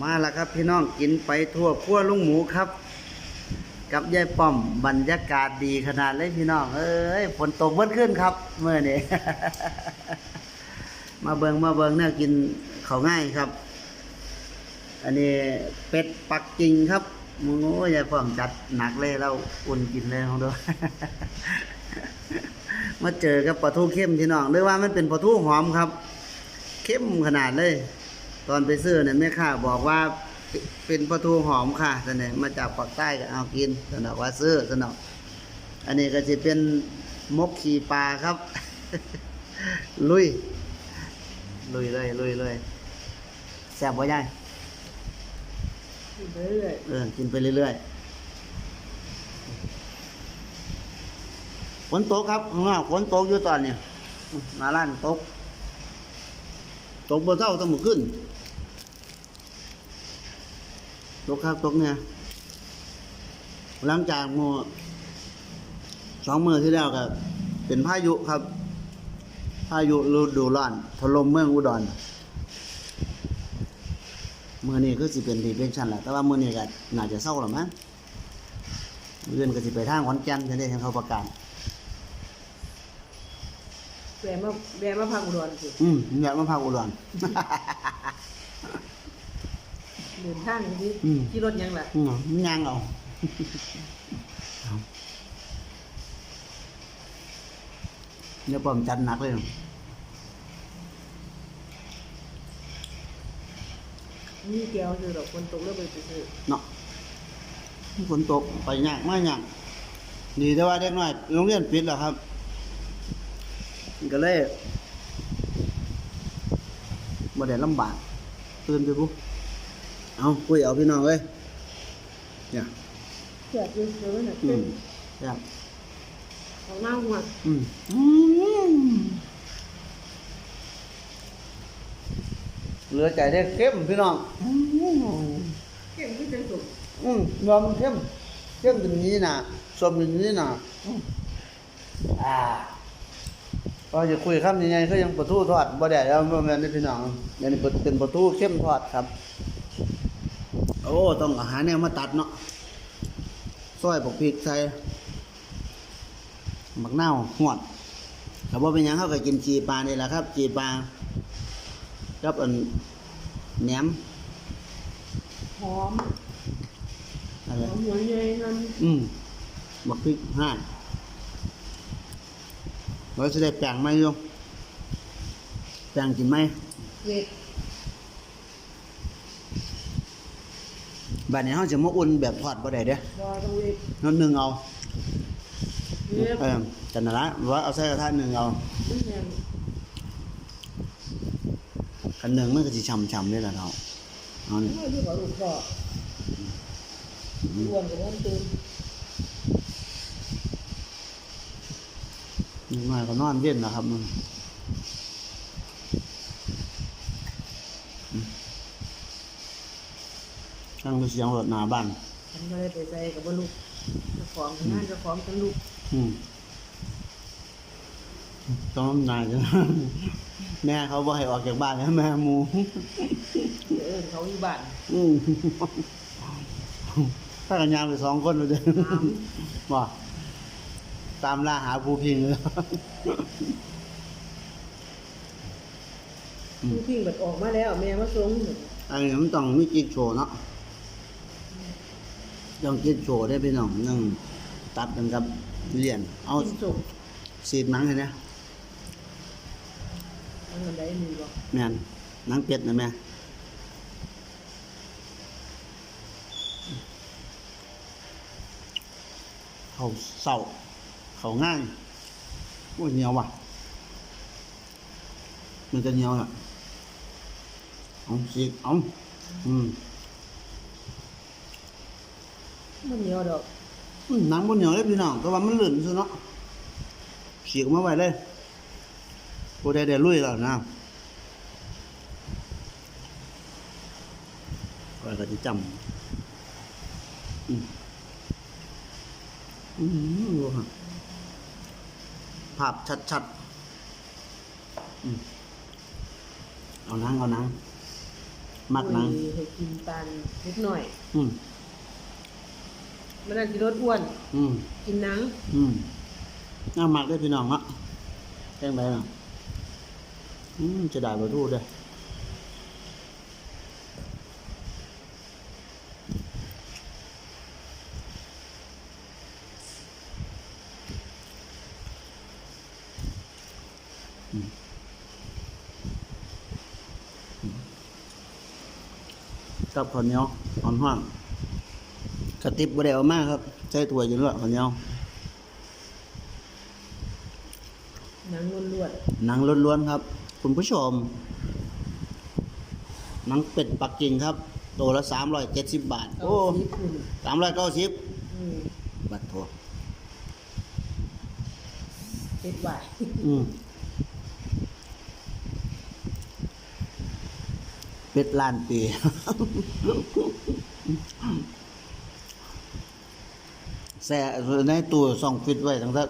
มาแล้วครับพี่น้องกินไปทั่วขั้วลุงหมูครับ กับยายป้อมบรรยากาศดีขนาดเลยพี่น้อง เอ้ยฝนตกเบิ้ขึ้นครับเมื่อนี้ มาเบิงมาเบิงเนี่ยกินเขาง่ายครับ อันนี้เป็ดปักกิ่งครับมึงโอ้ยายป้อมจัดหนักเลยเราอุ่นกินเลยของดูมาเจอกับปลาทูเข้มพี่น้องหรือว่ามันเป็นปลาทูหอมครับ เข้มขนาดเลย ตอนไปซื้อเนี่ยแม่ค้าบอกว่าเป็นเป็นปลาทูหอมค่ะแต่เนี่ยมาจากปากใต้ก็เอากินสนอกว่าซื้อสนอกอันนี้ก็จะเป็นมกขี่ปลาครับ ลุย ลุยเลยลุยเลยแซ่บบ่ยายไปเรื่อยเออกินไปเรื่อยๆฝนตกครับข้างนอกฝนตกอยู่ตอนนี้มาร้านตกตกบนเท่าต้องมือขึ้น ตกครับตกเนี่ยหลังจากมือสองมือที่แล้วก็เป็นพายุครับ พายุฤดูร้อนถล่มเมืองอุดรเมื่อนี้ก็สิเป็นดีเป็นชั้นแหละแต่ว่าเมื่อนี้ก็น่าจะเศร้าหรอมั้งเรื่อนก็สิไปทางขอนแก่นจะได้เห็นเขาประกาศแบมาแบมาพักอุดรสิอืมอยากมาพาอุดร เดินทางนี่อืม ขี่รถยังล่ะอืมย่างเอาเนี่ยป้อมจัดหนักเลยมีแก้วซื้อดอกคนตกแล้วไปซื้อเนาะฝนตกไปยากมากยากดีแต่ว่าเด็กน้อยโรงเรียนปิดแล้วครับ ก็เลยบ่ได้ลำบากตื่นไปปุ๊บ เอาคุยเอาพี่น้องเลยเนี่ยเสียซื้อเดี๋ยวนั้นน่ะอืเต็มมครับของหน้าหัวอืมอืมเหลือใจได้เข้มพี่น้องอืมเก่งที่เป็นสุดอืมรอมันเข้มเข้มอย่างนี้นะสมอย่างนี้นะอืมอ่าก็จะคุยคำยังไงก็ยังปลาทูทอดบ่ได้แล้วบ่แม่นได้พี่น้องอันนี้เป็นปลาทูเข้มทอดครับ โอ้ ต้องอาหารแนวมาตัดเนาะซอยปกพริกใส่หมักเน่าวหวดถ้าบ่เป็นหยังเขาก็กินจีปลานี่แหละครับ จีปลากับอันแหนมหอมอะไรหอมหัวใหญ่นั่นอืมบักพริกห้าเราจะได้แปลงไหมโยมแปลงกินไหมเวท บัดนี้เขาจะมาอุ่นแบบทอดบ่ได้เด้อรอตรงเวทนั่นหนึ่งเอาเออจันทละว่าเอาใส่กระทะหนึ่งเอามันหนึ่งมันก็จะช่ำๆได้ละเราเอานี่ไม่ที่ขอลูกพ่อรวมกับมันตื่นนิดหน่อยก็นอนเว้นนะครับมันอืม ช่างไปเสียงรถหน้าบ้านฉันก็เลยไปใส่กับว่าลูกเจ้าของงานเจ้าของกันลูกอืมต้องน้ำนายจ้ะแม่เขาบอกให้ออกจากบ้านแล้วแม่หมูเออเขาอยู่บ้านอืมถ้ากันยามไปสองคนเลยน้บอกตามล่าหาภูพิงเลยำผู้พิงบัดออกมาแล้ว แม่มาส่งอันนี้มันต้องมีกิ๊กโชว์เนาะ ต้องกิ๊กโชว์ได้พี่น้องนั่งตัดกันกับเรียน เอากินสุกสีดหนังเห็นไหมอันนั้นได้มีบ่แม่นหนังเป็ดนะแม่เขาเศร้าเขาง่ายโอ้ยเหนียวว่ะ มันจะเหนียวอะเอาสีกเอาอืม มันเหนียวดอกอืมหนังบนเหนียวเลยพี่น้องแต่ว่ามันหลื่นซะเนาะสีกออกมาไว้เลยโบได้ได้ลุยแล้วนะก็ก็จะจำอืมอืมดูฮะภาพชัดๆอืมเอาหนังเอาหนังมักหนังให้กินปานนิดหน่อย อืม มันนั่นสิลดอ้วน อืมกินหนัง อืมน่ามักเด้อพี่น้องเนาะแจ้งไปเนาะอืมจะได้บ่ทูเด้ออืมอืมกับข้าวเหนียวอ่อนห้าง กระติบบ่ได้เอามาครับใส่ถ้วยอยู่แล้วข้าวเหนียวหนังล้วนหนังล้วนๆครับ คุณผู้ชมหนังเป็ดปักกิ่งครับ ตัวละสามร้อยเจ็ดสิบบาท ๆโอ้เอานิดหนึงสามร้อยเก้าสิบอืมบาทโถเฮ็ดไว้อืมเป็ดล้านปี แซ่ในตู้ส่องฟิตไว้ตั้งแต่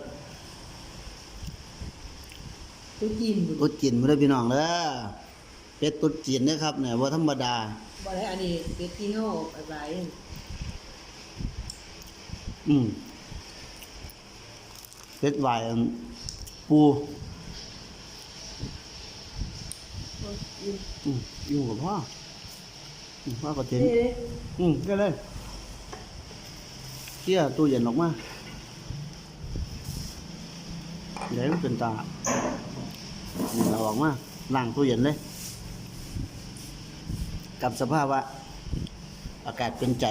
ตุ๊จีนบุตุ๊ดจีนไม่ได้พี่น้องเด้อเป็ดตุ๊ดจีนเด้อครับเนี่ยว่าธรรมดาบ่ได้อันนี้เป็ดที่เฮาไปไว้อืมเป็ดไหวายอันปูอืมอืมอยู่กับพ่ออืมพ่อก็เจ็นนี่เด้อืมก็เลย เชี่ยตู้เย็นออกมาเดี๋ยวเป็นตานี่เราออกมาล้างตู้เย็นเลย กับสภาพว่าอากาศเป็นใจ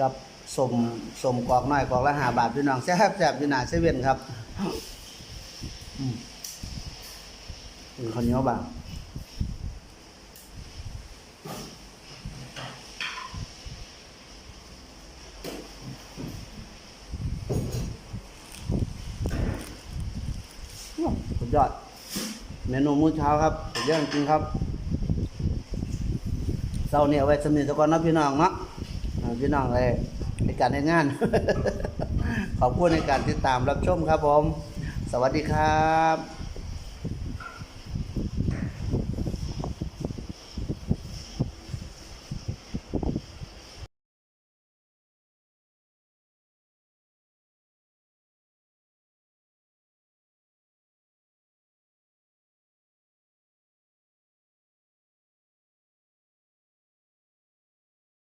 กับ สมสมกอกน้อยกอกละหาบาทพี่น้องแซ่บแซ่บอยู่หน้าเซเว่นครับอืมอืมข้าวเหนียวบางสุดยอด เมนูมื้อเช้าครับสุดยอดจริงครับเช้าเนี่ยเอาไว้สำนึกตะกอนนะพี่น้องเนาะพี่น้องเลย การในงาน ขอบคุณในการติดตามรับชมครับผม สวัสดีครับ